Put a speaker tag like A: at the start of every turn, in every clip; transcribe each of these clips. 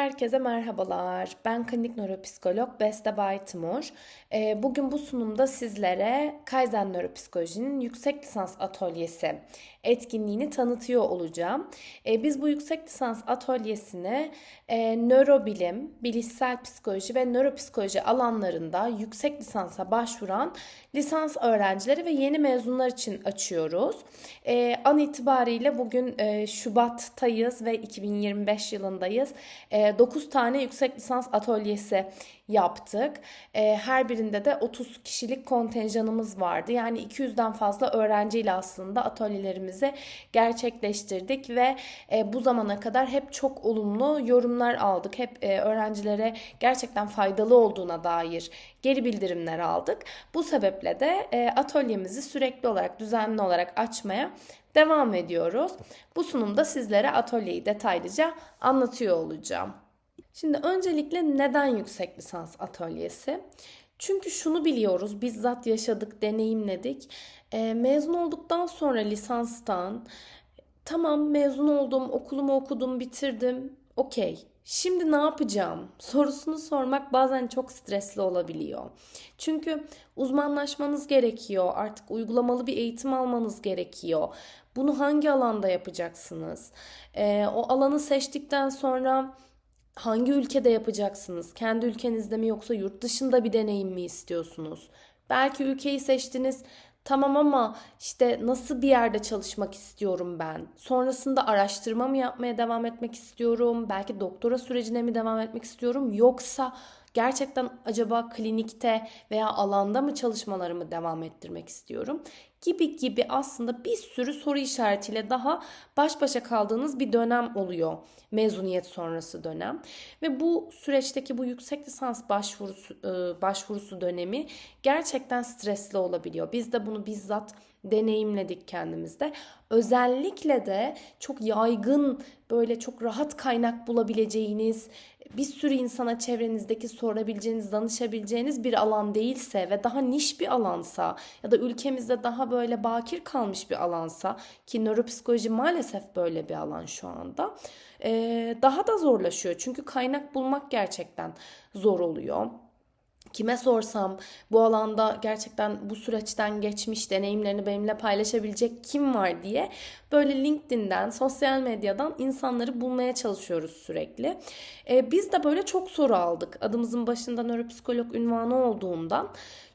A: Herkese merhabalar. Ben klinik nöropsikolog Beste Baytimur. Ee, Bugün bu sunumda sizlere Kaizen Nöropsikoloji'nin yüksek lisans atölyesi etkinliğini tanıtıyor olacağım. Ee, Biz bu yüksek lisans atölyesine e, nörobilim, bilişsel psikoloji ve nöropsikoloji alanlarında yüksek lisansa başvuran lisans öğrencileri ve yeni mezunlar için açıyoruz. Ee, An itibariyle bugün e, Şubat'tayız ve 2025 yılındayız. 9 tane yüksek lisans atölyesi yaptık. E, Her birinde de 30 kişilik kontenjanımız vardı. Yani 200'den fazla öğrenciyle aslında atölyelerimizi gerçekleştirdik ve e, bu zamana kadar hep çok olumlu yorumlar aldık. Hep e, öğrencilere gerçekten faydalı olduğuna dair geri bildirimler aldık. Bu sebeple de e, atölyemizi sürekli olarak, düzenli olarak açmaya devam ediyoruz. Bu sunumda sizlere atölyeyi detaylıca anlatıyor olacağım. Şimdi öncelikle neden yüksek lisans atölyesi? Çünkü şunu biliyoruz, bizzat yaşadık, deneyimledik. E, mezun olduktan sonra lisanstan, tamam mezun oldum, okulumu okudum, bitirdim, okey. Şimdi ne yapacağım sorusunu sormak bazen çok stresli olabiliyor. Çünkü uzmanlaşmanız gerekiyor, artık uygulamalı bir eğitim almanız gerekiyor. Bunu hangi alanda yapacaksınız? E, o alanı seçtikten sonra hangi ülkede yapacaksınız? Kendi ülkenizde mi yoksa yurt dışında bir deneyim mi istiyorsunuz? Belki ülkeyi seçtiniz. Tamam ama işte nasıl bir yerde çalışmak istiyorum ben? Sonrasında araştırma mı yapmaya devam etmek istiyorum? Belki doktora sürecine mi devam etmek istiyorum? Yoksa gerçekten acaba klinikte veya alanda mı çalışmalarımı devam ettirmek istiyorum? Gibi gibi aslında bir sürü soru işaretiyle daha baş başa kaldığınız bir dönem oluyor mezuniyet sonrası dönem ve bu süreçteki bu yüksek lisans başvurusu e, başvurusu dönemi gerçekten stresli olabiliyor. Biz de bunu bizzat deneyimledik kendimizde. Özellikle de çok yaygın böyle çok rahat kaynak bulabileceğiniz bir sürü insana çevrenizdeki sorabileceğiniz, danışabileceğiniz bir alan değilse ve daha niş bir alansa ya da ülkemizde daha böyle bakir kalmış bir alansa ki nöropsikoloji maalesef böyle bir alan şu anda daha da zorlaşıyor. Çünkü kaynak bulmak gerçekten zor oluyor. Kime sorsam bu alanda gerçekten bu süreçten geçmiş deneyimlerini benimle paylaşabilecek kim var diye böyle LinkedIn'den, sosyal medyadan insanları bulmaya çalışıyoruz sürekli. Ee, biz de böyle çok soru aldık. Adımızın başında nöropsikolog ünvanı olduğundan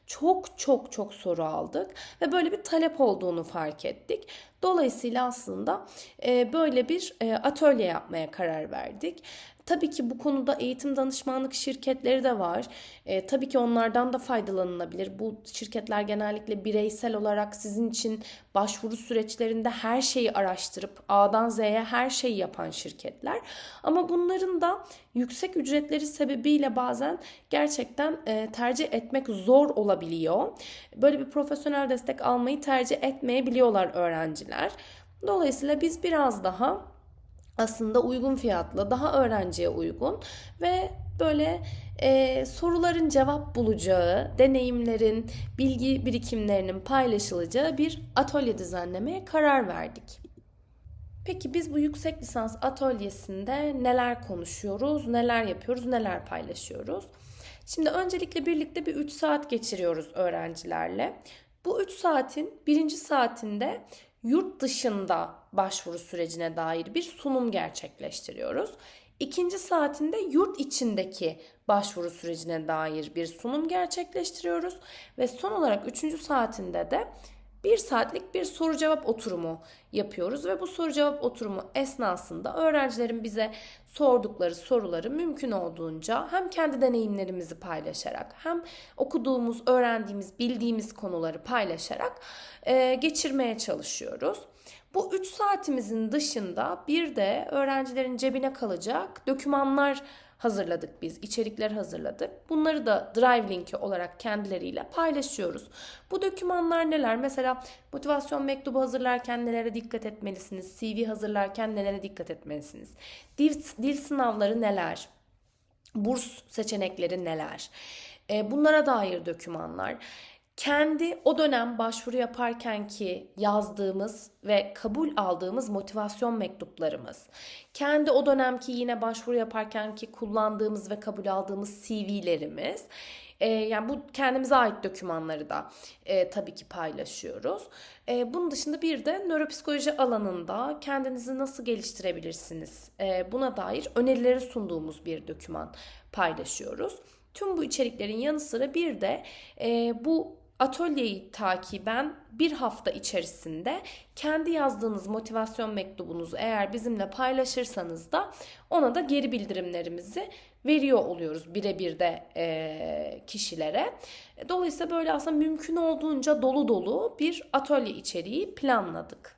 A: çok çok çok soru aldık ve böyle bir talep olduğunu fark ettik. Dolayısıyla aslında e, böyle bir e, atölye yapmaya karar verdik. Tabii ki bu konuda eğitim danışmanlık şirketleri de var. E, tabii ki onlardan da faydalanılabilir. Bu şirketler genellikle bireysel olarak sizin için başvuru süreçlerinde her şeyi araştırıp A'dan Z'ye her şeyi yapan şirketler. Ama bunların da yüksek ücretleri sebebiyle bazen gerçekten e, tercih etmek zor olabiliyor. Böyle bir profesyonel destek almayı tercih etmeyebiliyorlar öğrenciler. Dolayısıyla biz biraz daha aslında uygun fiyatlı, daha öğrenciye uygun ve böyle e, soruların cevap bulacağı, deneyimlerin, bilgi birikimlerinin paylaşılacağı bir atölye düzenlemeye karar verdik. Peki biz bu yüksek lisans atölyesinde neler konuşuyoruz, neler yapıyoruz, neler paylaşıyoruz? Şimdi öncelikle birlikte bir 3 saat geçiriyoruz öğrencilerle. Bu 3 saatin birinci saatinde yurt dışında başvuru sürecine dair bir sunum gerçekleştiriyoruz. İkinci saatinde yurt içindeki başvuru sürecine dair bir sunum gerçekleştiriyoruz. Ve son olarak üçüncü saatinde de bir saatlik bir soru cevap oturumu yapıyoruz ve bu soru cevap oturumu esnasında öğrencilerin bize sordukları soruları mümkün olduğunca hem kendi deneyimlerimizi paylaşarak hem okuduğumuz, öğrendiğimiz, bildiğimiz konuları paylaşarak e, geçirmeye çalışıyoruz. Bu 3 saatimizin dışında bir de öğrencilerin cebine kalacak dokümanlar hazırladık biz, içerikler hazırladık. Bunları da Drive linki olarak kendileriyle paylaşıyoruz. Bu dokümanlar neler? Mesela motivasyon mektubu hazırlarken nelere dikkat etmelisiniz? CV hazırlarken nelere dikkat etmelisiniz? Dil, dil sınavları neler? Burs seçenekleri neler? E, bunlara dair dokümanlar. Kendi o dönem başvuru yaparken ki yazdığımız ve kabul aldığımız motivasyon mektuplarımız, kendi o dönemki yine başvuru yaparken ki kullandığımız ve kabul aldığımız CV'lerimiz, e, yani bu kendimize ait dokümanları da e, tabii ki paylaşıyoruz. E, bunun dışında bir de nöropsikoloji alanında kendinizi nasıl geliştirebilirsiniz e, buna dair önerileri sunduğumuz bir doküman paylaşıyoruz. Tüm bu içeriklerin yanı sıra bir de e, bu atölyeyi takiben bir hafta içerisinde kendi yazdığınız motivasyon mektubunuzu eğer bizimle paylaşırsanız da ona da geri bildirimlerimizi veriyor oluyoruz birebir de e, kişilere. Dolayısıyla böyle aslında mümkün olduğunca dolu dolu bir atölye içeriği planladık.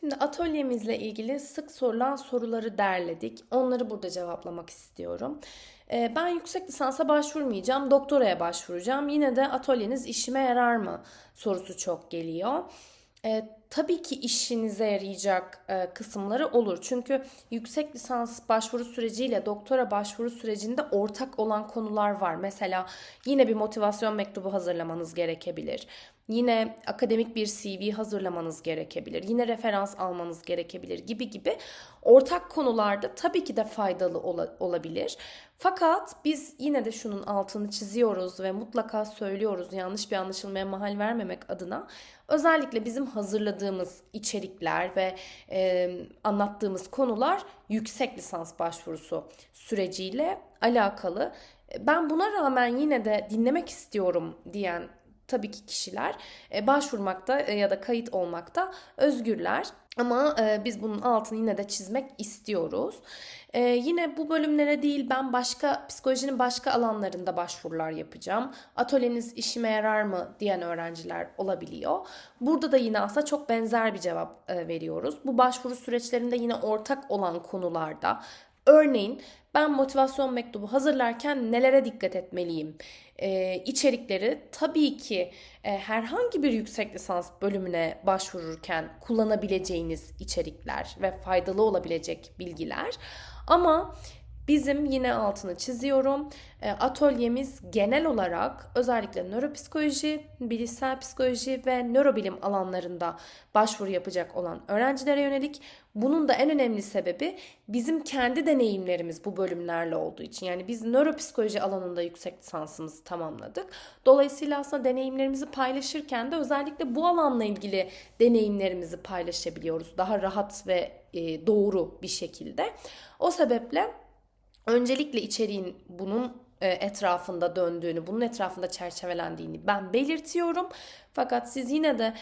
A: Şimdi atölyemizle ilgili sık sorulan soruları derledik. Onları burada cevaplamak istiyorum. Ee, ben yüksek lisansa başvurmayacağım, doktoraya başvuracağım. Yine de atölyeniz işime yarar mı sorusu çok geliyor. Tabii ki işinize yarayacak e, kısımları olur. Çünkü yüksek lisans başvuru süreciyle doktora başvuru sürecinde ortak olan konular var. Mesela yine bir motivasyon mektubu hazırlamanız gerekebilir. Yine akademik bir CV hazırlamanız gerekebilir. Yine referans almanız gerekebilir gibi gibi ortak konularda tabii ki de faydalı ola, olabilir. Fakat biz yine de şunun altını çiziyoruz ve mutlaka söylüyoruz yanlış bir anlaşılmaya mahal vermemek adına. Özellikle bizim hazırladığımız içerikler ve e, anlattığımız konular yüksek lisans başvurusu süreciyle alakalı. Ben buna rağmen yine de dinlemek istiyorum diyen tabii ki kişiler e, başvurmakta e, ya da kayıt olmakta özgürler. Ama e, biz bunun altını yine de çizmek istiyoruz. Yine bu bölümlere değil ben başka psikolojinin başka alanlarında başvurular yapacağım. Atölyeniz işime yarar mı diyen öğrenciler olabiliyor. Burada da yine aslında çok benzer bir cevap veriyoruz. Bu başvuru süreçlerinde yine ortak olan konularda Örneğin ben motivasyon mektubu hazırlarken nelere dikkat etmeliyim? Ee, içerikleri tabii ki e, herhangi bir yüksek lisans bölümüne başvururken kullanabileceğiniz içerikler ve faydalı olabilecek bilgiler. Ama Bizim yine altını çiziyorum. E, atölyemiz genel olarak özellikle nöropsikoloji, bilişsel psikoloji ve nörobilim alanlarında başvuru yapacak olan öğrencilere yönelik. Bunun da en önemli sebebi bizim kendi deneyimlerimiz bu bölümlerle olduğu için. Yani biz nöropsikoloji alanında yüksek lisansımızı tamamladık. Dolayısıyla aslında deneyimlerimizi paylaşırken de özellikle bu alanla ilgili deneyimlerimizi paylaşabiliyoruz. Daha rahat ve e, doğru bir şekilde. O sebeple öncelikle içeriğin bunun e, etrafında döndüğünü, bunun etrafında çerçevelendiğini ben belirtiyorum. Fakat siz yine de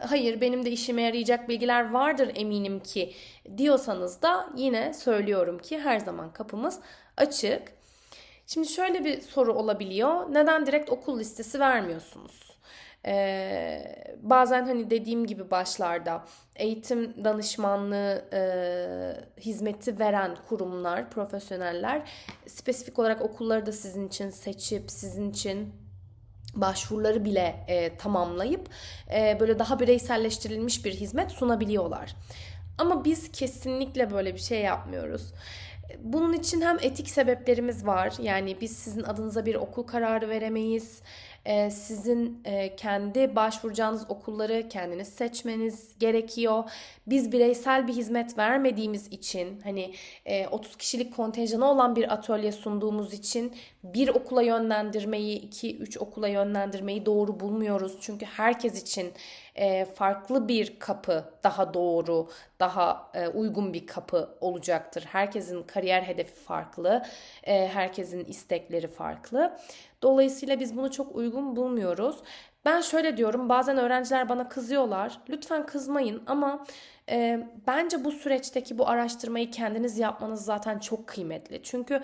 A: hayır benim de işime yarayacak bilgiler vardır eminim ki diyorsanız da yine söylüyorum ki her zaman kapımız açık. Şimdi şöyle bir soru olabiliyor. Neden direkt okul listesi vermiyorsunuz? Ee, bazen hani dediğim gibi başlarda eğitim danışmanlığı e, hizmeti veren kurumlar, profesyoneller spesifik olarak okulları da sizin için seçip sizin için başvuruları bile e, tamamlayıp e, böyle daha bireyselleştirilmiş bir hizmet sunabiliyorlar. Ama biz kesinlikle böyle bir şey yapmıyoruz. Bunun için hem etik sebeplerimiz var. Yani biz sizin adınıza bir okul kararı veremeyiz. Ee, sizin e, kendi başvuracağınız okulları kendiniz seçmeniz gerekiyor. Biz bireysel bir hizmet vermediğimiz için hani 30 e, kişilik kontenjanı olan bir atölye sunduğumuz için bir okula yönlendirmeyi, 2-3 okula yönlendirmeyi doğru bulmuyoruz. Çünkü herkes için e, farklı bir kapı daha doğru, daha uygun bir kapı olacaktır. Herkesin kariyer hedefi farklı, herkesin istekleri farklı. Dolayısıyla biz bunu çok uygun bulmuyoruz. Ben şöyle diyorum bazen öğrenciler bana kızıyorlar. Lütfen kızmayın ama e, bence bu süreçteki bu araştırmayı kendiniz yapmanız zaten çok kıymetli. Çünkü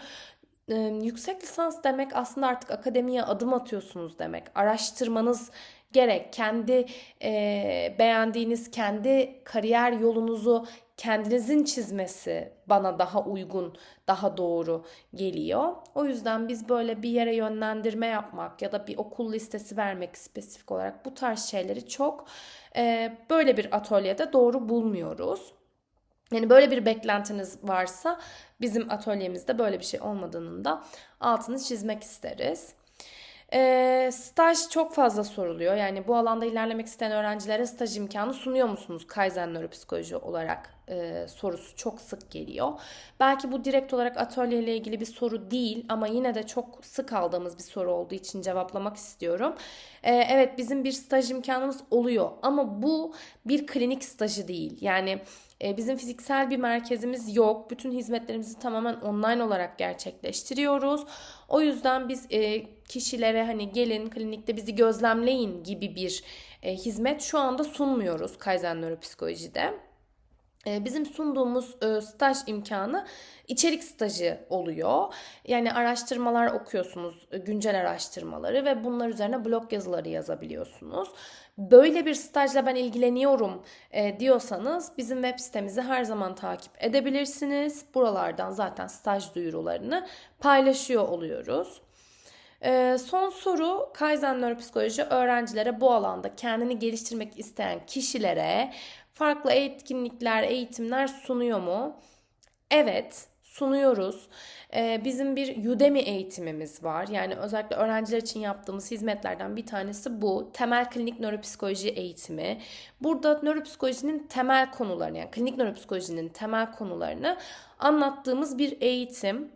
A: e, yüksek lisans demek aslında artık akademiye adım atıyorsunuz demek. Araştırmanız gerek. Kendi e, beğendiğiniz kendi kariyer yolunuzu kendinizin çizmesi bana daha uygun, daha doğru geliyor. O yüzden biz böyle bir yere yönlendirme yapmak ya da bir okul listesi vermek spesifik olarak bu tarz şeyleri çok e, böyle bir atölyede doğru bulmuyoruz. Yani böyle bir beklentiniz varsa bizim atölyemizde böyle bir şey olmadığının da altını çizmek isteriz. Ee, staj çok fazla soruluyor. Yani bu alanda ilerlemek isteyen öğrencilere staj imkanı sunuyor musunuz Kaizen nöropsikoloji olarak e, sorusu çok sık geliyor. Belki bu direkt olarak atölyeyle ilgili bir soru değil ama yine de çok sık aldığımız bir soru olduğu için cevaplamak istiyorum. Ee, evet bizim bir staj imkanımız oluyor ama bu bir klinik stajı değil. Yani e, bizim fiziksel bir merkezimiz yok. Bütün hizmetlerimizi tamamen online olarak gerçekleştiriyoruz. O yüzden biz e, kişilere hani gelin klinikte bizi gözlemleyin gibi bir e, hizmet şu anda sunmuyoruz Kaizen Nöropsikoloji'de. E, Bizim sunduğumuz e, staj imkanı içerik stajı oluyor. Yani araştırmalar okuyorsunuz, e, güncel araştırmaları ve bunlar üzerine blog yazıları yazabiliyorsunuz. Böyle bir stajla ben ilgileniyorum e, diyorsanız bizim web sitemizi her zaman takip edebilirsiniz. Buralardan zaten staj duyurularını paylaşıyor oluyoruz. Ee, son soru Kaizen Nöropsikoloji öğrencilere bu alanda kendini geliştirmek isteyen kişilere farklı etkinlikler, eğitimler sunuyor mu? Evet, sunuyoruz. Ee, bizim bir Udemy eğitimimiz var. Yani özellikle öğrenciler için yaptığımız hizmetlerden bir tanesi bu. Temel klinik nöropsikoloji eğitimi. Burada nöropsikolojinin temel konularını yani klinik nöropsikolojinin temel konularını anlattığımız bir eğitim.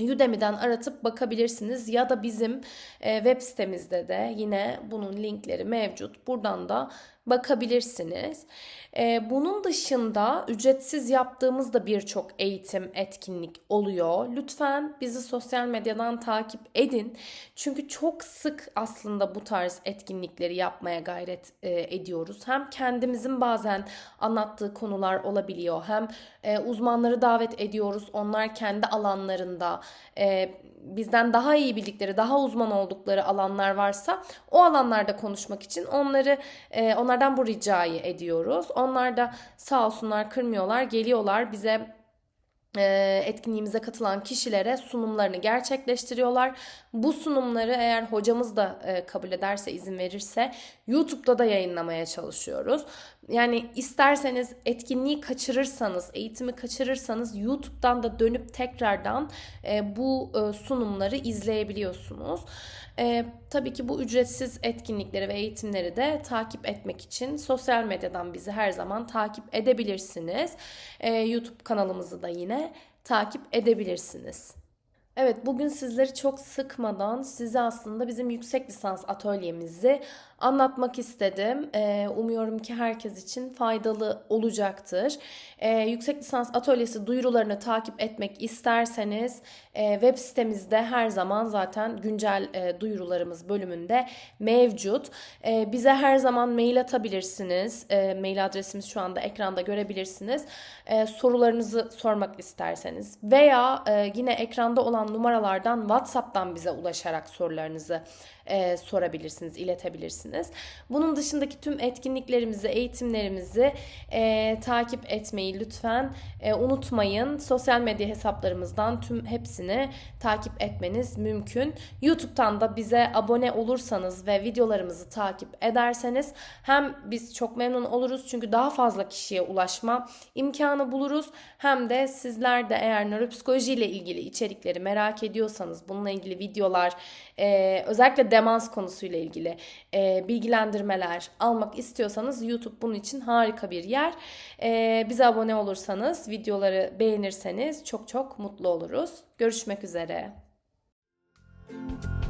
A: Udemy'den aratıp bakabilirsiniz ya da bizim e, web sitemizde de yine bunun linkleri mevcut. Buradan da bakabilirsiniz. E, bunun dışında ücretsiz yaptığımız da birçok eğitim, etkinlik oluyor. Lütfen bizi sosyal medyadan takip edin. Çünkü çok sık aslında bu tarz etkinlikleri yapmaya gayret e, ediyoruz. Hem kendimizin bazen anlattığı konular olabiliyor. Hem e, uzmanları davet ediyoruz. Onlar kendi alanlarında e, bizden daha iyi bildikleri, daha uzman oldukları alanlar varsa o alanlarda konuşmak için onları e, onlardan bu ricayı ediyoruz. Onlar da sağ olsunlar kırmıyorlar, geliyorlar bize etkinliğimize katılan kişilere sunumlarını gerçekleştiriyorlar. Bu sunumları eğer hocamız da e, kabul ederse, izin verirse YouTube'da da yayınlamaya çalışıyoruz. Yani isterseniz etkinliği kaçırırsanız, eğitimi kaçırırsanız YouTube'dan da dönüp tekrardan e, bu e, sunumları izleyebiliyorsunuz. E, tabii ki bu ücretsiz etkinlikleri ve eğitimleri de takip etmek için sosyal medyadan bizi her zaman takip edebilirsiniz. E, YouTube kanalımızı da yine takip edebilirsiniz. Evet, bugün sizleri çok sıkmadan size aslında bizim yüksek lisans atölyemizi anlatmak istedim. Ee, umuyorum ki herkes için faydalı olacaktır. Ee, yüksek lisans atölyesi duyurularını takip etmek isterseniz e, web sitemizde her zaman zaten güncel e, duyurularımız bölümünde mevcut. E, bize her zaman mail atabilirsiniz. Mail adresimiz şu anda ekranda görebilirsiniz. Sorularınızı sormak isterseniz veya e, yine ekranda olan numaralardan WhatsApp'tan bize ulaşarak sorularınızı sorabilirsiniz, iletebilirsiniz. Bunun dışındaki tüm etkinliklerimizi, eğitimlerimizi e, takip etmeyi lütfen e, unutmayın. Sosyal medya hesaplarımızdan tüm hepsini takip etmeniz mümkün. YouTube'dan da bize abone olursanız ve videolarımızı takip ederseniz hem biz çok memnun oluruz çünkü daha fazla kişiye ulaşma imkanı buluruz. Hem de sizler de eğer nöropsikoloji ile ilgili içerikleri merak ediyorsanız bununla ilgili videolar e, özellikle demans konusuyla ilgili e, e, bilgilendirmeler almak istiyorsanız YouTube bunun için harika bir yer. E, bize abone olursanız, videoları beğenirseniz çok çok mutlu oluruz. Görüşmek üzere. Müzik